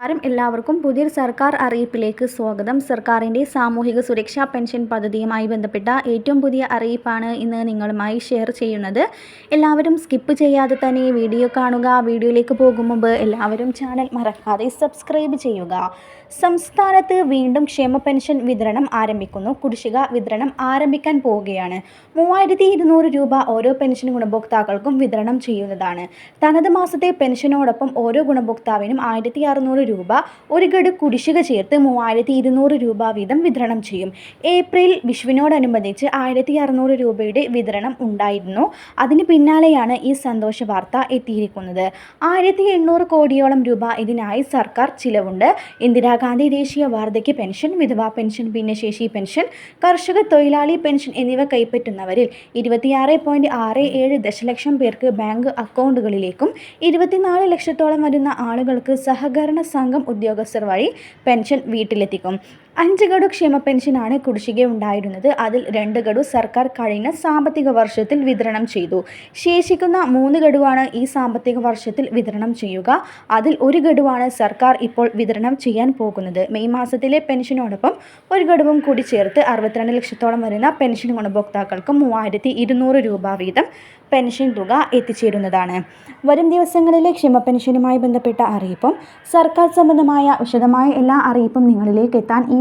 നമസ്കാരം. എല്ലാവർക്കും പുതിയ സർക്കാർ അറിയിപ്പിലേക്ക് സ്വാഗതം. സർക്കാരിന്റെ സാമൂഹിക സുരക്ഷാ പെൻഷൻ പദ്ധതിയുമായി ബന്ധപ്പെട്ട ഏറ്റവും പുതിയ അറിയിപ്പാണ് ഇന്ന് നിങ്ങളുമായി ഷെയർ ചെയ്യുന്നത്. എല്ലാവരും സ്കിപ്പ് ചെയ്യാതെ തന്നെ വീഡിയോ കാണുക. വീഡിയോയിലേക്ക് പോകും മുമ്പ് എല്ലാവരും ചാനൽ മറക്കാതെ സബ്സ്ക്രൈബ് ചെയ്യുക. സംസ്ഥാനത്ത് വീണ്ടും ക്ഷേമ പെൻഷൻ വിതരണം ആരംഭിക്കുന്നു. കുടിശ്ശിക വിതരണം ആരംഭിക്കാൻ പോവുകയാണ്. മൂവായിരത്തി ഇരുന്നൂറ് രൂപ ഓരോ പെൻഷൻ ഗുണഭോക്താക്കൾക്കും വിതരണം ചെയ്യുന്നതാണ്. തനത് മാസത്തെ പെൻഷനോടൊപ്പം ഓരോ ഗുണഭോക്താവിനും ആയിരത്തി രൂപ ഒരു ഗഡു കുടിശ്ശിക ചേർത്ത് മൂവായിരത്തി ഇരുന്നൂറ് രൂപ വീതം വിതരണം ചെയ്യും. ഏപ്രിൽ വിഷുവിനോടനുബന്ധിച്ച് ആയിരത്തി അറുന്നൂറ് രൂപയുടെ വിതരണം ഉണ്ടായിരുന്നു. അതിന് പിന്നാലെയാണ് ഈ സന്തോഷ വാർത്ത എത്തിയിരിക്കുന്നത്. ആയിരത്തി എണ്ണൂറ് കോടിയോളം രൂപ ഇതിനായി സർക്കാർ ചിലവുണ്ട്. ഇന്ദിരാഗാന്ധി ദേശീയ വാർദ്ധക്യ പെൻഷൻ വിധവാ പെൻഷൻ ഭിന്നശേഷി പെൻഷൻ കർഷക തൊഴിലാളി പെൻഷൻ എന്നിവ കൈപ്പറ്റുന്നവരിൽ ഇരുപത്തിയാറ് പോയിന്റ് ആറ് ഏഴ് ദശലക്ഷം പേർക്ക് ബാങ്ക് അക്കൗണ്ടുകളിലേക്കും ഇരുപത്തിനാല് ലക്ഷത്തോളം വരുന്ന ആളുകൾക്ക് സഹകരണ സംഘം ഉദ്യോഗസ്ഥർ വഴി പെൻഷൻ വീട്ടിലെത്തിക്കും. അഞ്ച് ഗഡു ക്ഷേമ പെൻഷനാണ് കുടിശ്ശിക ഉണ്ടായിരുന്നത്. അതിൽ രണ്ട് ഗഡു സർക്കാർ കഴിഞ്ഞ സാമ്പത്തിക വർഷത്തിൽ വിതരണം ചെയ്തു. ശേഷിക്കുന്ന മൂന്ന് ഗഡുവാണ് ഈ സാമ്പത്തിക വർഷത്തിൽ വിതരണം ചെയ്യുക. അതിൽ ഒരു ഗഡുവാണ് സർക്കാർ ഇപ്പോൾ വിതരണം ചെയ്യാൻ പോകുന്നത്. മെയ് മാസത്തിലെ പെൻഷനോടൊപ്പം ഒരു ഗഡുവും കൂടി ചേർത്ത് അറുപത്തിരണ്ട് ലക്ഷത്തോളം വരുന്ന പെൻഷൻ ഗുണഭോക്താക്കൾക്ക് മൂവായിരത്തി ഇരുന്നൂറ് രൂപ വീതം പെൻഷൻ തുക എത്തിച്ചേരുന്നതാണ്. വരും ദിവസങ്ങളിലെ ക്ഷമ പെൻഷനുമായി ബന്ധപ്പെട്ട അറിയിപ്പും സർക്കാർ സംബന്ധമായ വിശദമായ എല്ലാ അറിയിപ്പും നിങ്ങളിലേക്ക് എത്താൻ ഈ